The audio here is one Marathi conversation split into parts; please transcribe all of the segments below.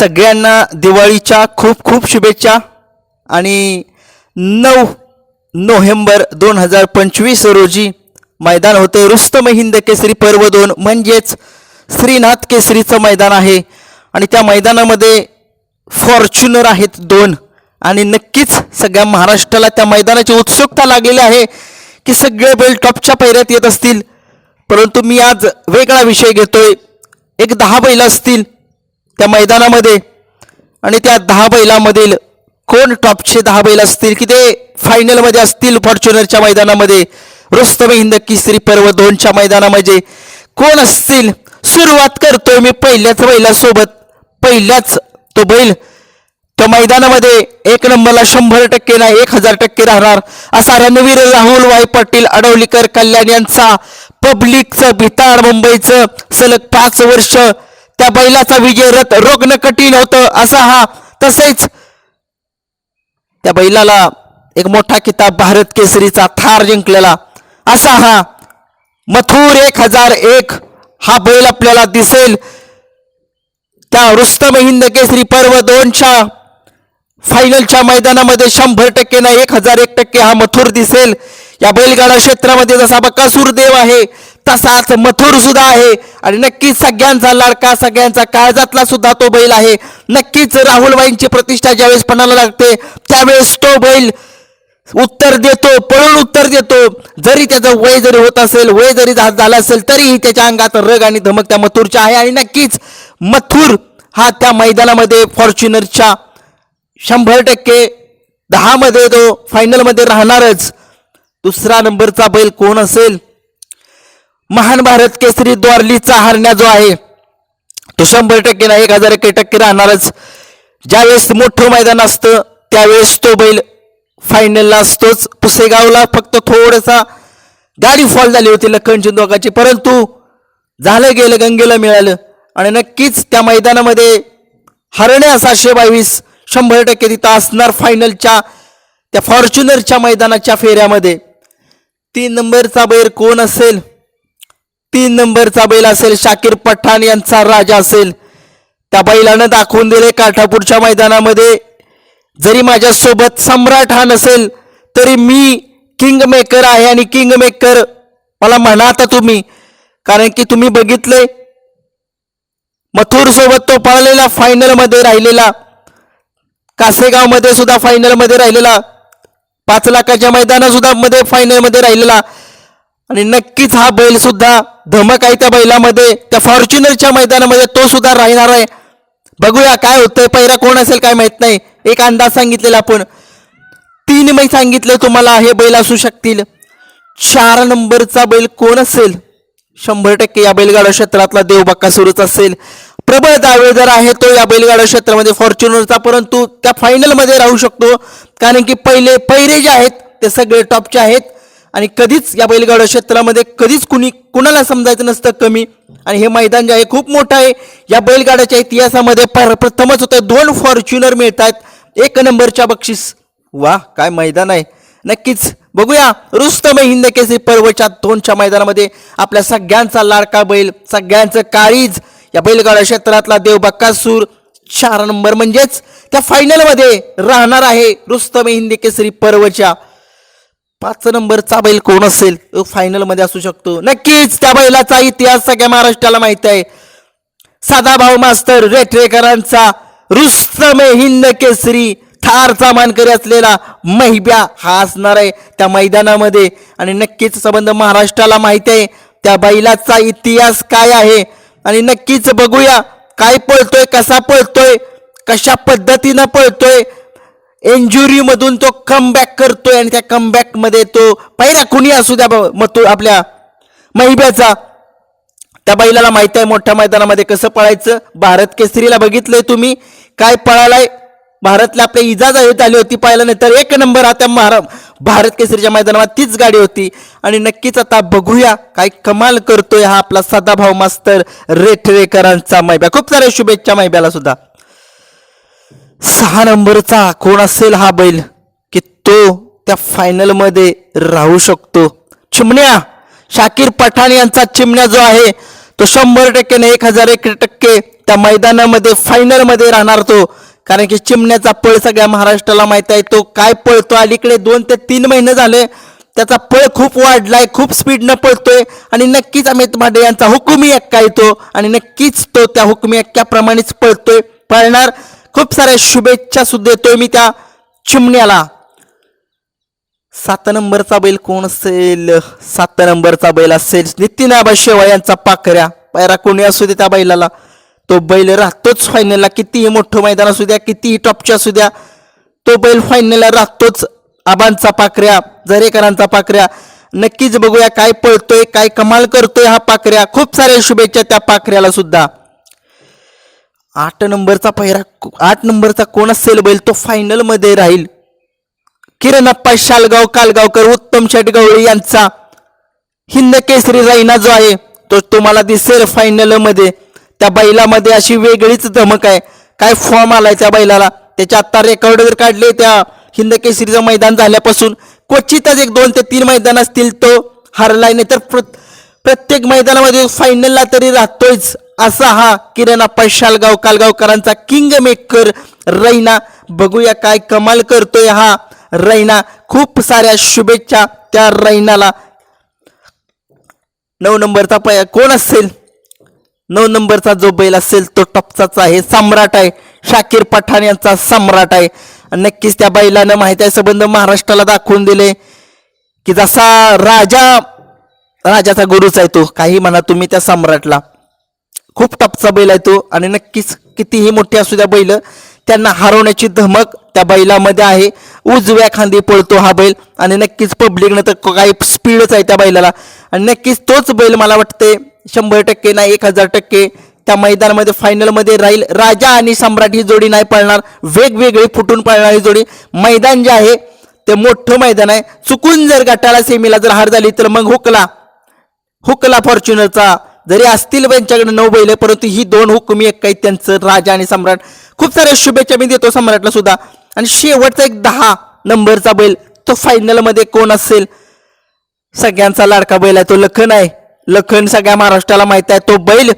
सगळ्यांना दिवाळीच्या खूप खूप शुभेच्छा. आणि नऊ नोव्हेंबर दोन हजार पंचवीस रोजी मैदान होतं रुस्तम हिंद केसरी पर्व दोन म्हणजेच श्रीनाथ केसरीचं मैदान आहे. आणि त्या मैदानामध्ये फॉर्च्युनर आहेत दोन. आणि नक्कीच सगळ्या महाराष्ट्राला त्या मैदानाची उत्सुकता लागलेली आहे की सगळे बैल टॉपच्या पैऱ्यात येत असतील. परंतु मी आज वेगळा विषय घेतोय. एक दहा बैल असतील. त्या मैदानामध्ये आणि त्या दहा बैलामधील कोण टॉपचे दहा बैल असतील की ते फायनलमध्ये असतील फॉर्च्युनरच्या मैदानामध्ये? रुस्तम हिंद किसरी पर्व दोनच्या मैदानामध्ये कोण असतील? सुरुवात करतोय मी पहिल्याच बैलासोबत. पहिल्याच तो बैल त्या मैदानामध्ये एक नंबरला शंभर टक्के नाही एक हजार टक्के राहणार. असा रणवीर राहुल वाय पाटील अडवलीकर कल्याण यांचा पब्लिकचं भिताड मुंबईचं सलग पाच वर्ष त्या बैलाचा विजय रथ रोखणं कठीण होतं असा हा तसेच त्या बैलाला एक मोठा किताब भारत केसरीचा थार जिंकलेला. असा हा मथुर एक हजार एक हा बैल आपल्याला दिसेल. त्या रुस्तम हिंद केसरी पर्व दोनच्या फायनलच्या मैदानामध्ये शंभर टक्के ना एक हजार एक टक्के हा मथुर दिसेल. या बैलगाडा क्षेत्रामध्ये जसा बकासूर देव आहे तसाच मथुर सुद्धा आहे. आणि नक्कीच सगळ्यांचा लाडका सगळ्यांचा काळजातला सुद्धा तो बैल आहे. नक्कीच राहुलबाईंची प्रतिष्ठा ज्यावेळेस पणाला लागते त्यावेळेस तो बैल उत्तर देतो पळून उत्तर देतो. जरी त्याचं वय जरी होत असेल वय जरी झालं असेल तरीही त्याच्या अंगात रग आणि धमक त्या मथुरच्या आहे. आणि नक्कीच मथुर हा त्या मैदानामध्ये फॉर्च्युनरच्या शंभर टक्के दहामध्ये तो फायनलमध्ये राहणारच. दुसरा नंबरचा बैल कोण असेल? महान भारत केसरी द्वारलीचा हरण्या जो आहे तो शंभर टक्के नाही एक हजार एक टक्के राहणारच. ज्यावेळेस मोठं मैदान असतं त्यावेळेस तो बैल फायनलला असतोच. पुसेगावला फक्त थोडासा गाडी फॉल झाली होती लखन चिंदोकाची परंतु झालं गेलं गंगेला मिळालं. आणि नक्कीच त्या मैदानामध्ये हरण्या सातशे बावीस शंभर टक्के तिथं असणार फायनलच्या त्या फॉर्च्युनरच्या मैदानाच्या फेऱ्यामध्ये. तीन नंबरचा बैल कोण असेल? तीन नंबरचा बैल असेल शाकीर पठाण यांचा राजा असेल. त्या बैलानं दाखवून दिले काठापूरच्या मैदानामध्ये जरी माझ्यासोबत सम्राट हा नसेल तरी मी किंग मेकर आहे आणि किंग मेकर मला म्हणा आता तुम्ही. कारण की तुम्ही बघितले मथुर सोबत तो पळलेला फायनलमध्ये राहिलेला कासेगावमध्ये सुद्धा फायनलमध्ये राहिलेला पाच लाखाच्या मैदानात सुद्धा मध्ये फायनलमध्ये राहिलेला आणि नक्कीच हा बैल सुद्धा धमक आहे त्या बैलामध्ये त्या फॉर्च्युनरच्या मैदानामध्ये तो सुद्धा राहणार आहे. बघूया काय होतंय पहिरा कोण असेल काय माहीत नाही. एक अंदाज सांगितलेला आपण. तीन मै सांगितले तुम्हाला हे बैल असू शकतील. चार नंबरचा बैल कोण असेल? शंभर टक्के या बैलगाडा क्षेत्रातला देवबाक्का सुरूच असेल. प्रबळ दावेदार आहे तो या बैलगाडा क्षेत्रामध्ये फॉर्च्युनरचा परंतु त्या फायनलमध्ये राहू शकतो. कारण की पहिले पैरे जे आहेत ते सगळे टॉपचे आहेत. आणि कधीच या बैलगाडा क्षेत्रामध्ये कधीच कुणी कुणाला समजायचं नसतं कमी. आणि हे मैदान जे आहे खूप मोठं आहे. या बैलगाड्याच्या इतिहासामध्ये प्रथमच होतं दोन फॉर्च्युनर मिळतात एक नंबरच्या बक्षीस. वा काय मैदान आहे. नक्कीच बघूया. रुस्तम हिंद केसरी पर्वच्या दोनच्या मैदानामध्ये आपल्या सगळ्यांचा लाडका बैल सगळ्यांचं काळीज. या बैलगाडा क्षेत्रातला देव बक्कासूर चार नंबर म्हणजेच त्या फायनलमध्ये राहणार आहे रुस्तम हिंद केसरी पर्वच्या. पाच नंबरचा बैल कोण असेल? तो फायनलमध्ये असू शकतो. नक्कीच त्या बैलाचा इतिहास सगळ्या महाराष्ट्राला माहीत आहे. सदाभाऊ मास्तर रेटरेकरांचा रुस्तम हिंद केसरी थारचा मानकरी असलेला महिब्या हा असणार आहे त्या मैदानामध्ये. आणि नक्कीच संबंध महाराष्ट्राला माहिती आहे. त्या बैलाचा इतिहास काय आहे? आणि नक्कीच बघूया काय पळतोय कसा पळतोय कशा पद्धतीनं पळतोय इंजुरी मधून तो कमबॅक करतोय आणि त्या कमबॅकमध्ये तो पहिला कुणी असू द्या ब- मग तो आपल्या महिब्याचा. त्या बैलाला माहीत आहे मोठ्या मैदानामध्ये कसं पळायचं? भारत केसरीला बघितलंय तुम्ही. काय पळालाय? भारतला आपल्या इजाज येत आली होती पाहिलं नाही तर एक नंबर हा त्या महारा भारत केसरीच्या मैदानावर तीच गाडी होती. आणि नक्कीच आता बघूया काय कमाल करतोय हा आपला सदाभाऊ मास्तर रेठरेकरांचा मैब्या. खूप साऱ्या शुभेच्छा मैब्याला सुद्धा. सहा नंबरचा कोण असेल हा बैल? की तो त्या फायनलमध्ये राहू शकतो. चिमण्या शाकीर पठाण यांचा चिमण्या जो आहे तो शंभर टक्के नाही एक हजार एक टक्के त्या मैदानामध्ये फायनलमध्ये राहणार तो. कारण की चिमण्याचा पळ सगळ्या महाराष्ट्राला माहीत आहे तो काय पळतो? अलीकडे दोन ते तीन महिने झाले त्याचा पळ खूप वाढलाय खूप स्पीडनं पळतोय आणि नक्कीच अमित माडे यांचा हुकुमी एक्का येतो आणि नक्कीच तो त्या हुकुमी एक्क्याप्रमाणेच पळतोय. पळणार खूप साऱ्या शुभेच्छा सुद्धा येतोय मी त्या चिमण्याला. सात नंबरचा बैल कोण असेल? सात नंबरचा बैल असेल नितीन आबा शेवा यांचा पाखऱ्या. पायरा कोणी असू दे त्या बैलाला. तो बैल राहतोच फायनलला कितीही मोठं मैदान असू द्या कितीही टॉपच्या असू द्या तो बैल फायनलला राहतोच आबांचा पाखऱ्या जरेकरांचा पाखऱ्या. नक्कीच बघूया काय पळतोय काय कमाल करतोय हा पाखऱ्या. खूप साऱ्या शुभेच्छा त्या पाखऱ्याला सुद्धा. आठ नंबरचा पहिरा आठ नंबरचा कोण असेल बैल तो फायनलमध्ये राहील. किरणप्पा शालगाव कालगावकर उत्तम शेटगवळी यांचा. हिंद केसरी राईना जो आहे तो तुम्हाला दिसेल फायनलमध्ये. त्या बैलामध्ये अशी वेगळीच धमक आहे. काय फॉर्म आलाय त्या बैलाला? त्याच्या आत्ता रेकॉर्ड जर काढले त्या हिंद केसरीचं मैदान झाल्यापासून क्वचितच एक दोन ते तीन मैदान असतील तो. हरलाय नाही तर प्र- प्रत्येक मैदानामध्ये फायनलला तरी राहतोयच. असा हा किरण पैशाल शालगाव कालगावकरांचा किंग मेकर रैना. बघूया काय कमाल करतोय हा रैना. खूप साऱ्या शुभेच्छा त्या रैनाला. नऊ नंबरचा पया कोण असेल? नऊ नंबरचा जो बैल असेल तो टपचाच आहे. सम्राट आहे. शाकीर पठाण यांचा सम्राट आहे. नक्कीच त्या बैलानं माहिती संबंध महाराष्ट्राला दाखवून दिले. की जसा राजा राजाचा गुरुच आहे तो. काही म्हणा तुम्ही त्या सम्राटला. खूप टपचा बैल आहे तो आणि नक्कीच कितीही मोठी असू द्या बैल त्यांना हरवण्याची धमक त्या बैलामध्ये आहे. उजव्या खांदी पळतो हा बैल आणि नक्कीच पब्लिकनं तर काही स्पीडच आहे त्या बैलाला. आणि नक्कीच तोच बैल मला वाटते शंभर टक्के नाही एक हजार टक्के त्या मैदानामध्ये फायनलमध्ये राहील. राजा आणि सम्राट ही जोडी नाही पळणार. वेगवेगळी फुटून पळणारी जोडी. मैदान जे आहे ते मोठं मैदान आहे. चुकून जर गटाला सेमीला जर हार झाली तर मग हुकला. हुकला फॉर्च्युनरचा. जरी असतील त्यांच्याकडे नऊ बैल परंतु ही दोन हुकुमी एक काही त्यांचं राजा आणि सम्राट. खूप साऱ्या शुभेच्छा मी देतो सम्राटला सुद्धा. आणि शेवटचा एक दहा नंबरचा बैल तो फायनलमध्ये कोण असेल? सगळ्यांचा लाडका बैल आहे तो लखन आहे. लखन सगळ्या महाराष्ट्राला माहीत आहे तो बैल.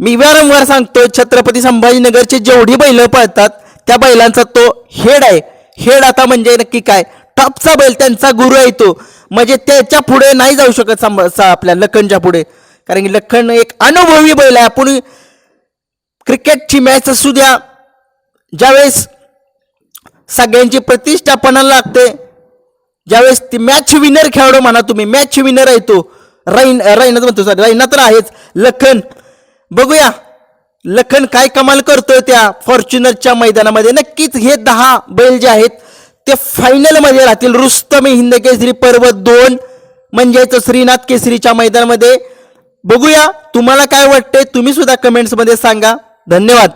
मी वारंवार सांगतो छत्रपती संभाजीनगरचे जेवढी बैल पळतात त्या बैलांचा तो हेड आहे. हेड आता म्हणजे नक्की काय? टॉपचा बैल त्यांचा गुरु आहे तो. म्हणजे त्याच्या पुढे नाही जाऊ शकत संभ- सा- आपल्या लखनच्या पुढे. कारण की लखन एक अनुभवी बैल आहे. आपण क्रिकेटची मॅच असू द्या ज्यावेळेस सगळ्यांची प्रतिष्ठा पणाला लागते ज्यावेळेस ती मॅच विनर खेळाडू म्हणा तुम्ही मॅच विनर आहे तो. रैन रैनात म्हणतो सॉरी रैना तर आहेच. लखन बघूया लखन काय कमाल करतोय त्या फॉर्च्युनरच्या मैदानामध्ये. नक्कीच हे दहा बैल जे आहेत ते फायनलमध्ये राहतील. रुस्तम हिंद केसरी पर्व दोन म्हणजेच श्रीनाथ केसरीच्या मैदानामध्ये. बघूया तुम्हाला काय वाटते तुम्ही सुद्धा कमेंट्समध्ये सांगा. धन्यवाद.